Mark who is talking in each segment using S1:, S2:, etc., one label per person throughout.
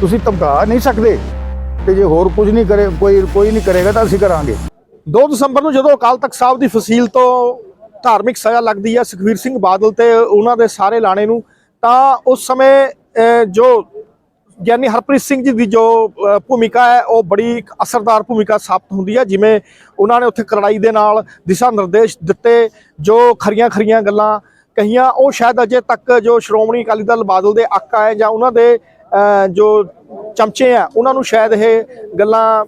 S1: ਤੁਸੀਂ ਧਮਕਾ ਨਹੀਂ ਸਕਦੇ ਤੇ ਜੇ ਹੋਰ ਕੁਝ ਨਹੀਂ ਕਰੇ, ਕੋਈ ਕੋਈ ਨਹੀਂ ਕਰੇਗਾ ਤਾਂ ਅਸੀਂ ਕਰਾਂਗੇ।
S2: 2 ਦਸੰਬਰ ਨੂੰ ਜਦੋਂ ਅਕਾਲ ਤਖਤ ਸਾਹਿਬ ਦੀ ਫਸੀਲ ਤੋਂ ਧਾਰਮਿਕ ਸਜ਼ਾ ਲੱਗਦੀ ਹੈ ਸੁਖਵੀਰ ਸਿੰਘ ਬਾਦਲ ਤੇ ਉਹਨਾਂ ਦੇ ਸਾਰੇ ਲਾਣੇ ਨੂੰ, ਤਾਂ ਉਸ ਸਮੇਂ ਜੋ ਗਿਆਨੀ ਹਰਪ੍ਰੀਤ ਸਿੰਘ ਜੀ ਦੀ ਜੋ ਭੂਮਿਕਾ ਹੈ, ਉਹ ਬੜੀ ਅਸਰਦਾਰ ਭੂਮਿਕਾ ਸਾਬਤ ਹੁੰਦੀ ਹੈ, ਜਿਵੇਂ ਉਹਨਾਂ ਨੇ ਉੱਥੇ ਕਰੜਾਈ ਦੇ ਨਾਲ ਦਿਸ਼ਾ ਨਿਰਦੇਸ਼ ਦਿੱਤੇ, ਜੋ ਖਰੀਆਂ ਖਰੀਆਂ ਗੱਲਾਂ ਕਹੀਆਂ, ਉਹ ਸ਼ਾਇਦ ਅਜੇ ਤੱਕ ਜੋ ਸ਼੍ਰੋਮਣੀ ਅਕਾਲੀ ਦਲ ਬਾਦਲ ਦੇ ਆਕਾ ਹੈ ਜਾਂ ਉਹਨਾਂ ਦੇ ਜੋ ਚਮਚੇ ਆ, ਉਹਨਾਂ ਨੂੰ ਸ਼ਾਇਦ ਇਹ ਗੱਲਾਂ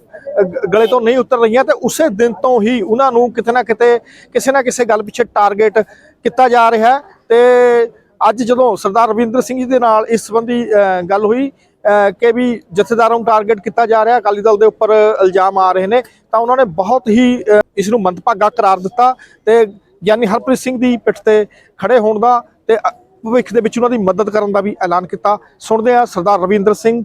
S2: ਗਲੇ ਤੋਂ ਨਹੀਂ ਉਤਰ ਰਹੀਆਂ ਤੇ ਉਸੇ ਦਿਨ ਤੋਂ ਹੀ ਉਹਨਾਂ ਨੂੰ ਕਿਤੇ ਨਾ ਕਿਤੇ, ਕਿਸੇ ਨਾ ਕਿਸੇ ਗੱਲ ਪਿੱਛੇ ਟਾਰਗੇਟ ਕੀਤਾ ਜਾ ਰਿਹਾ ਹੈ ਤੇ ਅੱਜ ਜਦੋਂ ਸਰਦਾਰ ਰਵਿੰਦਰ ਸਿੰਘ ਜੀ ਦੇ ਨਾਲ ਇਸ ਸੰਬੰਧੀ ਗੱਲ ਹੋਈ ਕਿ ਵੀ ਜਥੇਦਾਰਾਂ ਨੂੰ ਟਾਰਗੇਟ ਕੀਤਾ ਜਾ ਰਿਹਾ, ਅਕਾਲੀ ਦਲ ਦੇ ਉੱਪਰ ਇਲਜ਼ਾਮ ਆ ਰਹੇ ਨੇ, ਤਾਂ ਉਹਨਾਂ ਨੇ ਬਹੁਤ ਹੀ ਇਸ ਨੂੰ ਮੰਦਭਾਗਾ ਕਰਾਰ ਦਿੱਤਾ ਤੇ ਗਿਆਨੀ ਹਰਪ੍ਰੀਤ ਸਿੰਘ ਦੀ ਪਿੱਠ ਤੇ ਖੜੇ ਹੋਣ ਦਾ ਤੇ ਭਵਿੱਖ ਦੇ ਵਿੱਚ ਉਹਨਾਂ ਦੀ ਮਦਦ ਕਰਨ ਦਾ ਵੀ ਐਲਾਨ ਕੀਤਾ। ਸੁਣਦੇ ਆ ਸਰਦਾਰ ਰਵਿੰਦਰ ਸਿੰਘ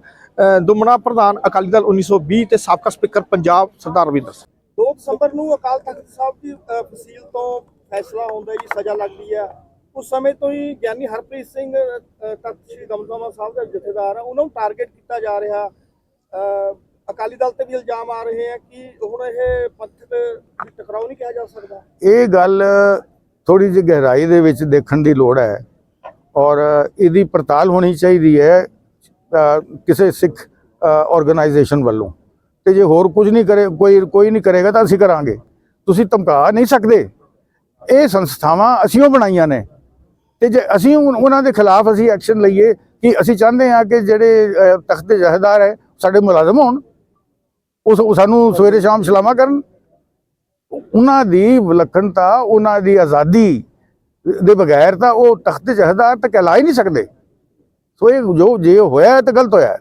S2: ਦੁਮਣਾ ਪ੍ਰਧਾਨ ਅਕਾਲੀ ਦਲ 1920 ਤੇ ਸਾਬਕਾ ਸਪੀਕਰ ਪੰਜਾਬ ਸਰਦਾਰ ਰਵਿੰਦਰ ਸਿੰਘ। 2 ਦਸੰਬਰ ਨੂੰ ਅਕਾਲ ਤਖਤ ਸਾਹਿਬ ਦੀ ਫਸੀਲ ਤੋਂ ਫੈਸਲਾ ਹੁੰਦਾ ਜੀ ਸਜ਼ਾ ਲੱਗਦੀ ਹੈ ਉਸ ਸਮੇਂ ਤੋਂ ਹੀ ਗਿਆਨੀ ਹਰਪ੍ਰੀਤ ਸਿੰਘ ਤਖਤ ਸ੍ਰੀ ਦਮਦਮਾ ਸਾਹਿਬ ਦੇ ਜਥੇਦਾਰ ਆ। ਉਹਨਾਂ ਨੂੰ ਟਾਰਗੇਟ ਕੀਤਾ ਜਾ ਰਿਹਾ। ਅਕਾਲੀ ਦਲ ਤੇ ਵੀ ਇਲਜ਼ਾਮ ਆ ਰਹੇ ਆ ਕਿ ਹੁਣ ਇਹ ਪੰਥਕ ਦੀ ਟਕਰਾਓ ਨਹੀਂ ਕਿਹਾ ਜਾ ਸਕਦਾ।
S1: ਇਹ ਗੱਲ ਥੋੜੀ ਜਿਹੀ ਗਹਿਰਾਈ ਦੇ ਵਿੱਚ ਦੇਖਣ ਦੀ ਲੋੜ ਹੈ। ਔਰ ਇਹਦੀ ਪੜਤਾਲ ਹੋਣੀ ਚਾਹੀਦੀ ਹੈ ਕਿਸੇ ਸਿੱਖ ਆਰਗੇਨਾਈਜੇਸ਼ਨ ਵੱਲੋਂ। ਤੇ ਜੇ ਹੋਰ ਕੁਝ ਨਹੀਂ ਕਰੇ, ਕੋਈ ਕੋਈ ਨਹੀਂ ਕਰੇਗਾ ਤਾਂ ਅਸੀਂ ਕਰਾਂਗੇ। ਤੁਸੀਂ ਧਮਕਾ ਨਹੀਂ ਸਕਦੇ। ਇਹ ਸੰਸਥਾਵਾਂ ਅਸੀਂ ਉਹ ਬਣਾਈਆਂ ਨੇ। ਤੇ ਜੇ ਅਸੀਂ ਉਹਨਾਂ ਦੇ ਖਿਲਾਫ ਅਸੀਂ ਐਕਸ਼ਨ ਲਈਏ ਕਿ ਅਸੀਂ ਚਾਹੁੰਦੇ ਹਾਂ ਕਿ ਜਿਹੜੇ ਤਖਤ ਦੇ ਜਥੇਦਾਰ ਹੈ, ਸਾਡੇ ਮੁਲਾਜ਼ਮ ਹੋਣ। ਉਸ, ਉਹ ਸਾਨੂੰ ਸਵੇਰੇ ਸ਼ਾਮ ਸਲਾਮਾ ਕਰਨ। ਉਹਨਾਂ ਦੀ ਵਿਲੱਖਣਤਾ, ਉਹਨਾਂ ਦੀ ਆਜ਼ਾਦੀ ਦੇ ਬਗੈਰ ਤਾਂ ਉਹ ਤਖਤ ਜਹਦਾਰ ਤਾਂ ਕਹਿਲਾ ਹੀ ਨਹੀਂ ਸਕਦੇ। ਸੋ ਇਹ ਜੋ ਜੇ ਹੋਇਆ ਤਾਂ ਗਲਤ ਹੋਇਆ।